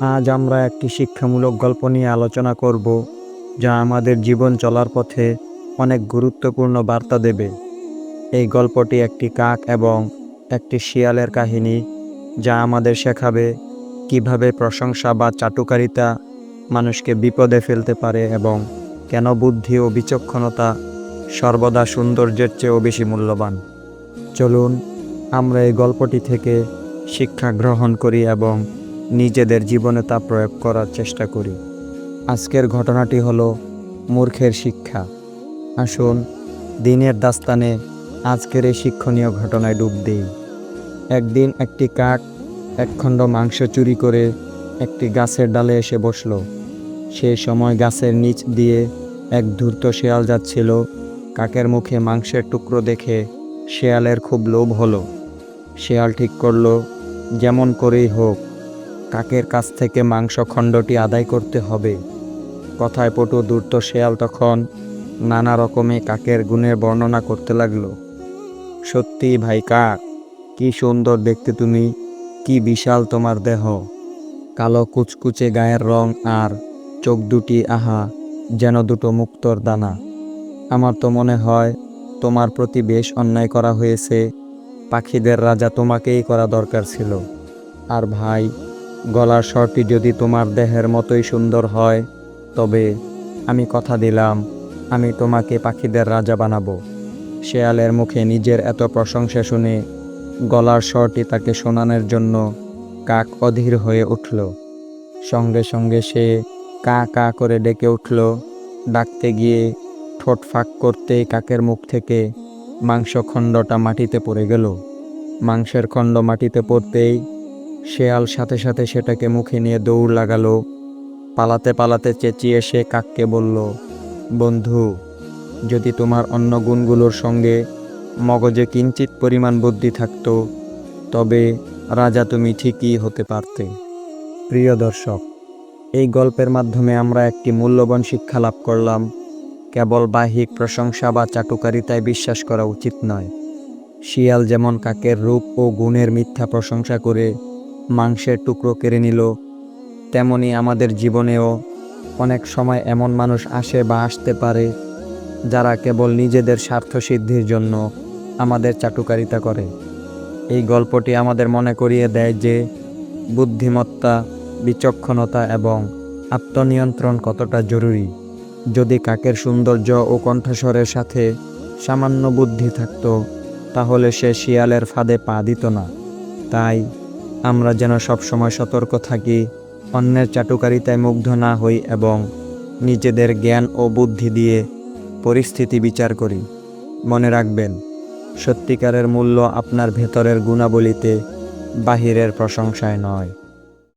আজ আমরা একটি শিক্ষামূলক গল্প নিয়ে আলোচনা করব, যা আমাদের জীবন চলার পথে অনেক গুরুত্বপূর্ণ বার্তা দেবে। এই গল্পটি একটি কাক এবং একটি শিয়ালের কাহিনী, যা আমাদের শেখাবে কীভাবে প্রশংসা বা চাটুকারিতা মানুষকে বিপদে ফেলতে পারে এবং কেন বুদ্ধি ও বিচক্ষণতা সর্বদা সৌন্দর্যের চেয়েও বেশি মূল্যবান। চলুন, আমরা এই গল্পটি থেকে শিক্ষা গ্রহণ করি এবং নিজেদের জীবনে তা প্রয়োগ করার চেষ্টা করি। আজকের ঘটনাটি হলো মূর্খের শিক্ষা। আসুন, দিনের দাস্তানে আজকের এই শিক্ষণীয় ঘটনায় ডুব দিই। একদিন একটি কাক একখণ্ড মাংস চুরি করে একটি গাছের ডালে এসে বসল। সেই সময় গাছের নিচ দিয়ে এক ধূর্ত শেয়াল যাচ্ছিল। কাকের মুখে মাংসের টুকরো দেখে শেয়ালের খুব লোভ হলো। শেয়াল ঠিক করল, যেমন করেই হোক কাকের কাছ থেকে মাংস খণ্ডটি আদায় করতে হবে। কথায় পটু দূর্ত শেয়াল তখন নানা রকমে কাকের গুণের বর্ণনা করতে লাগল। সত্যি ভাই কাক, কি সুন্দর দেখতে তুমি, কি বিশাল তোমার দেহ। কালো কুচকুচে গায়ের রং আর চোখ দুটি আহা, যেন দুটো মুক্তর দানা। আমার তো মনে হয় তোমার প্রতি বেশ অন্যায় করা হয়েছে। পাখিদের রাজা তোমাকেই করা দরকার ছিল। আর ভাই গলার স্বরটি যদি তোমার দেহের মতোই সুন্দর হয়, তবে আমি কথা দিলাম, আমি তোমাকে পাখিদের রাজা বানাবো। শেয়ালের মুখে নিজের এত প্রশংসা শুনে গলার স্বরটি তাকে শোনানোর জন্য কাক অধীর হয়ে উঠল। সঙ্গে সঙ্গে সে কা কা করে ডেকে উঠল, ডাকতে গিয়ে ঠোঁট ফাঁক করতেই কাকের মুখ থেকে মাংসখণ্ডটা মাটিতে পড়ে গেল। মাংসের খণ্ড মাটিতে পড়তেই শেয়াল সাথে সাথে সেটাকে মুখে নিয়ে দৌড় লাগালো। পালাতে পালাতে চেঁচিয়ে সে কাককে বলল, বন্ধু, যদি তোমার অন্য গুণগুলোর সঙ্গে মগজে কিঞ্চিত পরিমাণ বুদ্ধি থাকতো, তবে রাজা তুমি ঠিকই হতে পারতে। প্রিয় দর্শক, এই গল্পের মাধ্যমে আমরা একটি মূল্যবান শিক্ষা লাভ করলাম। কেবল বাহ্যিক প্রশংসা বা চাটুকারিতায় বিশ্বাস করা উচিত নয়। শিয়াল যেমন কাকের রূপ ও গুণের মিথ্যা প্রশংসা করে মাংসের টুকরো কেড়ে নিল। তেমনি আমাদের জীবনেও অনেক সময় এমন মানুষ আসে বা আসতে পারে, যারা কেবল নিজেদের স্বার্থ সিদ্ধির জন্য আমাদের চাটুকারিতা করে। এই গল্পটি আমাদের মনে করিয়ে দেয় যে বুদ্ধিমত্তা, বিচক্ষণতা এবং আত্মনিয়ন্ত্রণ কতটা জরুরি। যদি কাকের সৌন্দর্য ও কণ্ঠস্বরের সাথে সামান্য বুদ্ধি থাকতো, তাহলে সে শিয়ালের ফাঁদে পা দিত না। তাই আমরা যেন সবসময় সতর্ক থাকি, অন্যের চাটুকারিতায় মুগ্ধ না হই এবং নিজেদের জ্ঞান ও বুদ্ধি দিয়ে পরিস্থিতি বিচার করি। মনে রাখবেন, সত্যিকারের মূল্য আপনার ভেতরের গুণাবলীতে বাহিরের প্রশংসায় নয়।